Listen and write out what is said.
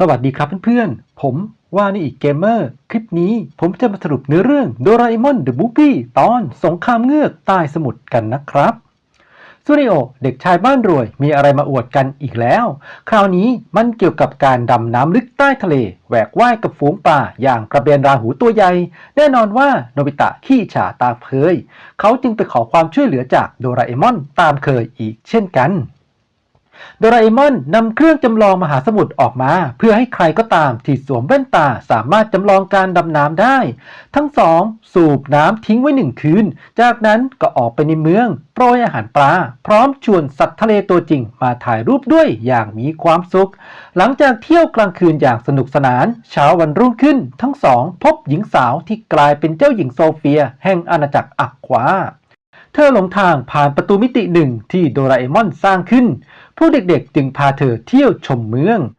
สวัสดีครับเพื่อนๆ ผมว่านี่อีกเกมเมอร์ คลิปนี้ผมจะมาสรุปเนื้อเรื่องโดราเอมอนเดอะมูฟวี่ตอนสงครามเงือกใต้สมุทรกันนะครับซูนิโอเด็กชายบ้านรวยมีอะไรมาอวดกันอีกแล้ว คราวนี้มันเกี่ยวกับการดำน้ำลึกใต้ทะเลแหวกว่ายกับฝูงปลาอย่างกระเบนราหูตัวใหญ่ แน่นอนว่าโนบิตะขี้ฉาตาเคยเขาจึงไปขอความช่วยเหลือจากโดราเอมอนตามเคยอีกเช่นกัน โดราเอมอนนำเครื่องจำลองมหาสมุทรออกมา เพื่อให้ใครก็ตามที่สวมแว่นตาสามารถจำลองการดำน้ำได้ ทั้งสอง สูบน้ำทิ้งไว้หนึ่งคืน จากนั้นก็ออกไปในเมือง โปรยอาหารปลา พร้อมชวนสัตว์ทะเลตัวจริงมาถ่ายรูปด้วยอย่างมีความสุข หลังจากเที่ยวกลางคืนอย่างสนุกสนาน เช้าวันรุ่งขึ้น ทั้งสอง พบหญิงสาวที่กลายเป็นเจ้าหญิงโซเฟีย แห่งอาณาจักรอักควา เธอหลงทางผ่านประตูมิติหนึ่งที่โดราเอมอนสร้างขึ้น ผู้เด็กๆจึงพาเธอเที่ยวชมเมือง